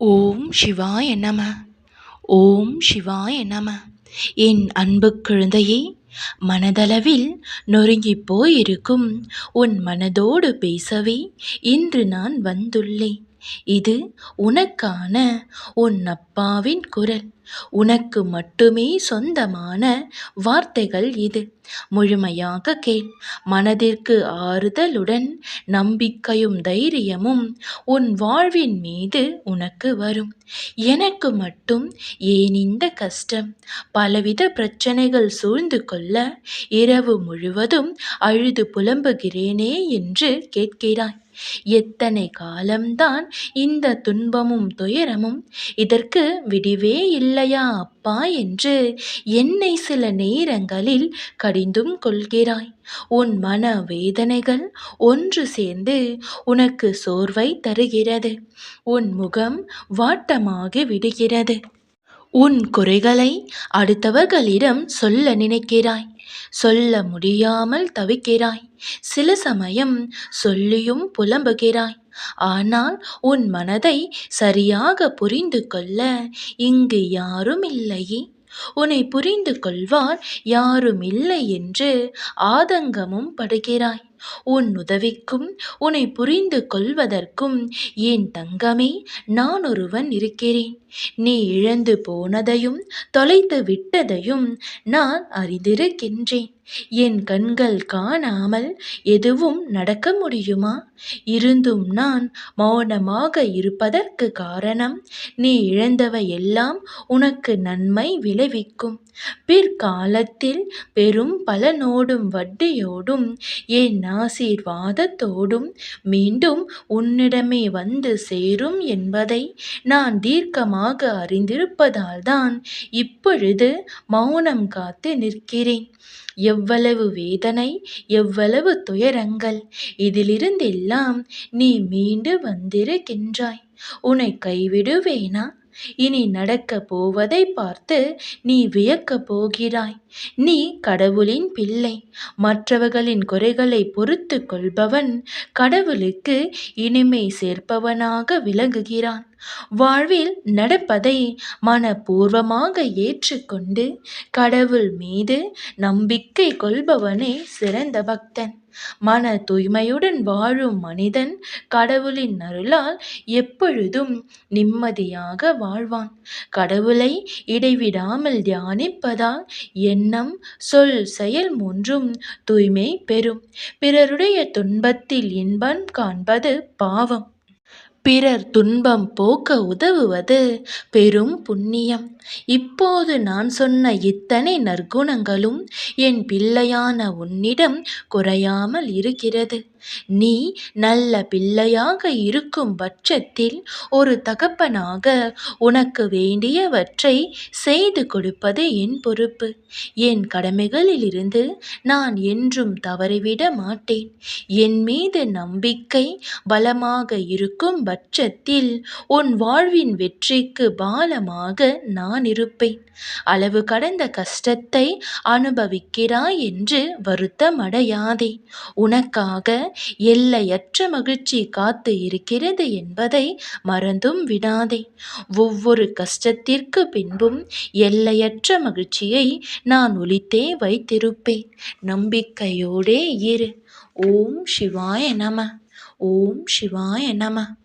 ஓம் சிவாய நம. ஓம் சிவாய நம. என் அன்பு குழந்தையே மனதளவில் நொறுங்கிப் போயிருக்கும் உன் மனதோடு பேசவே இன்று நான் வந்துள்ளேன். இது உனக்கான உன் அப்பாவின் குரல். உனக்கு மட்டுமே சொந்தமான வார்த்தைகள் இது. முழுமையாக கேள். மனதிற்கு ஆறுதலுடன் நம்பிக்கையும் தைரியமும் உன் வாழ்வின் மீது உனக்கு வரும். எனக்கு மட்டும் ஏன் இந்த கஷ்டம்? பலவித பிரச்சனைகள் சூழ்ந்து கொள்ள இரவு முழுவதும் அழுது புலம்புகிறேனே என்று கேட்கிறாய். எத்தனை காலம்தான் இந்த துன்பமும் துயரமும்? இதற்கு விடிவே இல்லையா அப்பா என்று என்னை சில நேரங்களில் கடிந்தும் கொள்கிறாய். உன் மன வேதனைகள் ஒன்று சேர்ந்து உனக்கு சோர்வை தருகிறது. உன் முகம் வாட்டமாகி விடுகிறது. உன் குறைகளை அடுத்தவர்களிடம் சொல்ல நினைக்கிறாய். சொல்ல முடியாமல் தவிக்கிறாய். சில சமயம் சொல்லியும் புலம்புகிறாய். ஆனால் உன் மனதை சரியாக புரிந்து கொள்ள இங்கு யாரும் இல்லையே உன்னை புரிந்து கொள்வார் யாரும் இல்லை என்று ஆதங்கமும் படுகிறாய். உன் உதவிக்கும் உன்னை புரிந்து கொள்வதற்கும். என் தங்கமே நான் ஒருவன் இருக்கிறேன். நீ இழந்து போனதையும் தொலைத்து விட்டதையும் நான் அறிந்திருக்கின்றேன். என் கண்கள் காணாமல் எதுவும் நடக்க முடியுமா? இருந்தும் நான் மௌனமாக இருப்பதற்கு காரணம் நீ இழந்தவை எல்லாம் உனக்கு நன்மை விளைவிக்கும். பிற்காலத்தில் பெரும் பலனோடும் வட்டியோடும் என் ஆசீர்வாதத்தோடும் மீண்டும் உன்னிடமே வந்து சேரும் என்பதை நான் தீர்க்கமாக அறிந்திருப்பதால்தான் இப்பொழுது மௌனம் காத்து நிற்கிறேன். எவ்வளவு வேதனை எவ்வளவு துயரங்கள் இதிலிருந்தெல்லாம் நீ மீண்டு வந்திருக்கின்றாய். உன்னை கைவிடுவேனா? இனி நடக்கப் போவதை பார்த்து நீ வியக்கப் போகிறாய். நீ கடவுளின் பிள்ளை. மற்றவர்களின் குறைகளை பொறுத்து கொள்பவன் கடவுளுக்கு இனிமை சேர்ப்பவனாக விளங்குகிறான். வாழ்வில் நடப்பதை மனப்பூர்வமாக ஏற்றுக்கொண்டு கடவுள் மீது நம்பிக்கை கொள்பவனே சிறந்த பக்தன். மன தூய்மையுடன் வாழும் மனிதன் கடவுளின் அருளால் எப்பொழுதும் நிம்மதியாக வாழ்வான். கடவுளை இடைவிடாமல் தியானிப்பதால் எண்ணம் சொல் செயல் மூன்றும் தூய்மை பெறும். பிறருடைய துன்பத்தில் இன்பம் காண்பது பாவம். பிறர் துன்பம் போக்க உதவுவது பெரும் புண்ணியம். இப்போது நான் சொன்ன இத்தனை நற்குணங்களும் என் பிள்ளையான உன்னிடம் குறையாமல் இருக்கிறது. நீ நல்ல பிள்ளையாக இருக்கும் பட்சத்தில் ஒரு தகப்பனாக உனக்கு வேண்டியவற்றை செய்து கொடுப்பது என் பொறுப்பு. என் கடமைகளிலிருந்து நான் என்றும் தவறிவிட மாட்டேன். என் மீது நம்பிக்கை பலமாக இருக்கும் பட்சத்தில் பட்சத்தில் உன் வாழ்வின் வெற்றிக்கு பாலமாக நான் இருப்பேன். அளவு கடந்த கஷ்டத்தை அனுபவிக்கிறாய் என்று வருத்தமடையாதே உனக்காக எல்லையற்ற மகிழ்ச்சி காத்து இருக்கிறது என்பதை மறந்தும் விடாதே. ஒவ்வொரு கஷ்டத்திற்கு பின்பும் எல்லையற்ற மகிழ்ச்சியை நான் ஒழித்தே வைத்திருப்பேன். நம்பிக்கையோடே இரு. ஓம் சிவாய நம. ஓம் சிவாய நம.